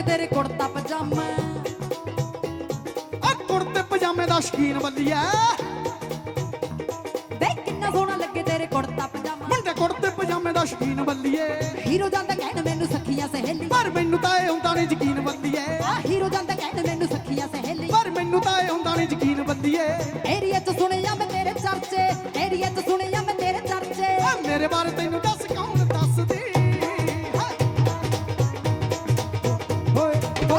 ਲੱਗੇ ਤੇਰੇ ਕੁੜਤਾ ਪਜਾਮਾ। ਆ ਕੁੜਤੇ ਪਜਾਮੇ ਦਾ ਸ਼ਕੀਨ ਬੱਲੀਆ ਵੇ ਕਿੰਨਾ ਸੋਹਣਾ ਲੱਗੇ ਤੇਰੇ ਕੁੜਤਾ ਪਜਾਮਾ। ਮੁੰਡੇ ਕੁੜਤੇ ਪਜਾਮੇ ਦਾ ਸ਼ਕੀਨ ਬੱਲੀਏ ਹੀਰੋ ਜਾਂਦਾ ਕਹਿਣ ਮੈਨੂੰ ਸਖੀਆਂ ਸਹੇਲੀ। ਪਰ ਮੈਨੂੰ ਤਾਂ ਇਹ ਹੁੰਦਾ ਨਹੀਂ ਯਕੀਨ ਬੱਲੀਏ ਆ ਹੀਰੋ ਜਾਂਦਾ ਕਹਿਣ ਮੈਨੂੰ ਸਖੀਆਂ ਸਹੇਲੀ। ਪਰ ਮੈਨੂੰ ਤਾਂ ਇਹ ਹੁੰਦਾ ਨਹੀਂ ਯਕੀਨ ਬੱਲੀਏ ਏਰੀਆ ਚ ਸੁਣਿਆ ਮੈਂ ਤੇਰੇ ਚਰਚੇ। ਏਰੀਆ ਚ ਸੁਣਿਆ ਮੈਂ ਤੇਰੇ ਚਰਚੇ। ਆ ਮੇਰੇ ਬਾਰੇ ਤੈਨੂੰ ਦੱਸ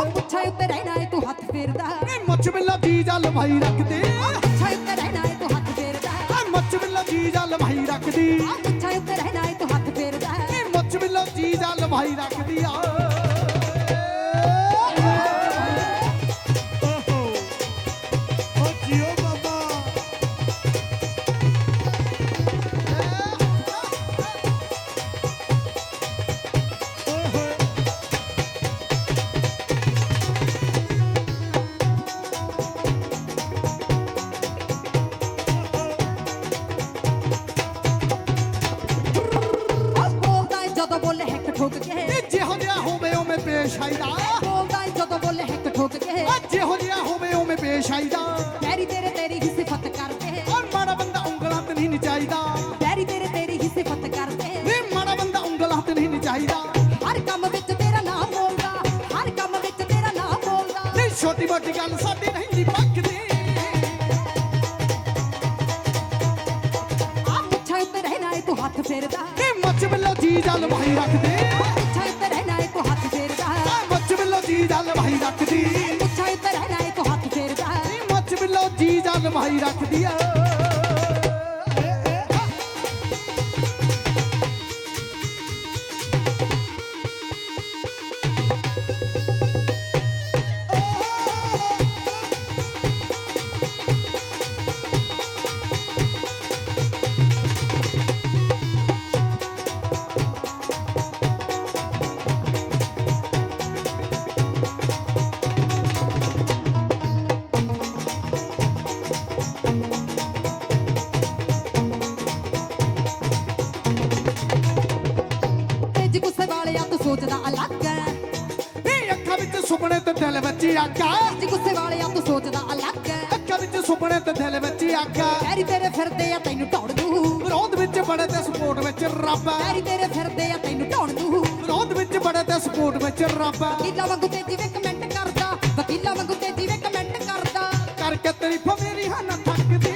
ਪੁੱਛਾਂ ਉੱਤੇ ਰਹਿਣਾ ਏ ਤੂੰ ਹੱਥ ਫੇਰਦਾ। ਇਹ ਮੁੱਛ ਬਿੱਲਾ ਜੀ ਜਲ ਭਾਈ ਰੱਖਦੀ। ਪੁੱਛਾਂ ਉੱਤੇ ਰਹਿਣਾ ਏ ਤੂੰ ਹੱਥ ਫੇਰਦਾ। ਆ ਮੁੱਛ ਬਿੱਲਾ ਜੀ ਜਲ ਭਾਈ ਰੱਖਦੀ। ਪੁੱਛਾਂ ਉੱਤੇ ਰਹਿਣਾ ਏ ਤੂੰ ਹੱਥ ਫੇਰਦਾ। ਇਹ ਮੁੱਛ ਬਿੱਲਾ ਜੀ ਜਲ ਭਾਈ ਰੱਖਦੀ ਆ। ਪੇਸ਼ ਆਈਦਾ ਬੋਲਦਾ ਏ ਜਦੋਂ ਬੋਲੇ ਹਿੱਕ ਠੋਕ ਕੇ। ਆ ਜਿਹੋ ਜਿਹਾ ਹੋਵੇ ਉਵੇਂ ਪੇਸ਼ ਆਈਦਾ। ਪੈਰੀ ਤੇਰੇ ਤੇਰੀ ਹੀ ਸਿਫਤ ਕਰਦੇ। ਔਰ ਮਾੜਾ ਬੰਦਾ ਉਂਗਲਾਂ ਤੇ ਨਹੀਂ ਨਚਾਈਦਾ। ਪੈਰੀ ਤੇਰੇ ਤੇਰੀ ਹੀ ਸਿਫਤ ਕਰਦੇ। ਵੇ ਮਾੜਾ ਬੰਦਾ ਉਂਗਲਾਂ ਤੇ ਨਹੀਂ ਨਚਾਈਦਾ। ਹਰ ਕੰਮ ਵਿੱਚ ਤੇਰਾ ਨਾਮ ਬੋਲਦਾ। ਹਰ ਕੰਮ ਵਿੱਚ ਤੇਰਾ ਨਾਮ ਬੋਲਦਾ। ਨਹੀਂ ਛੋਟੀ ਮੋਟੀ ਗੱਲ ਸਾਡੀ ਨਹੀਂ ਪੱਕਦੀ। ਆ ਰਹਿਣਾ ਏ ਤੂੰ ਹੱਥ ਫੇਰਦਾ। ਇਹ ਮੱਚ ਬਿੱਲੋ ਜੀ ਜਲ ਭਾਈ ਰੱਖਦੇ। ਜੀ ਭਾਈ ਰੱਖਦੀ ਆ। ਦਿਲ ਵਿੱਚ ਆਗਾ ਤੇਜ ਗੁੱਸੇ ਵਾਲਿਆ ਤੂੰ ਸੋਚਦਾ ਅਲੱਗ ਅੱਖਾਂ ਵਿੱਚ ਸੁਪਨੇ ਤੇ ਦਿਲ ਵਿੱਚ ਆਗਾ ਪੈਰੀ ਤੇਰੇ ਫਿਰਦੇ ਆ ਤੈਨੂੰ ਢਾਉਣ ਨੂੰ। ਵਿਰੋਧ ਵਿੱਚ ਬੜੇ ਤੇ ਸਪੋਰਟ ਵਿੱਚ ਰੱਬ ਆ। ਪੈਰੀ ਤੇਰੇ ਫਿਰਦੇ ਆ ਤੈਨੂੰ ਢਾਉਣ ਨੂੰ। ਵਿਰੋਧ ਵਿੱਚ ਬੜੇ ਤੇ ਸਪੋਰਟ ਵਿੱਚ ਰੱਬ ਆ। ਵਕੀਲਾਂ ਵਾਂਗੂ ਤੇ ਜਿਵੇਂ ਕਮੈਂਟ ਕਰਦਾ ਵਕੀਲਾਂ ਵਾਂਗੂ ਤੇ ਜਿਵੇਂ ਕਮੈਂਟ ਕਰਦਾ। ਕਰਕੇ ਤਾਰੀਫ ਮੇਰੀ ਹਾਂ ਨਾ ਥੱਕਦੀ।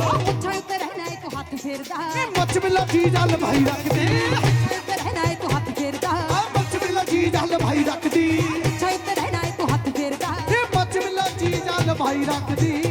ਆ ਉੱਤੇ ਰਹਿਣਾ ਤੂੰ ਹੱਥ ਫੇਰਦਾ। ਇਹ ਮੁੱਛ ਬਿੱਲੋ ਜੀ ਜਲ ਭਾਈ ਰੱਖਦੀ। ਰੱਖਦੀ।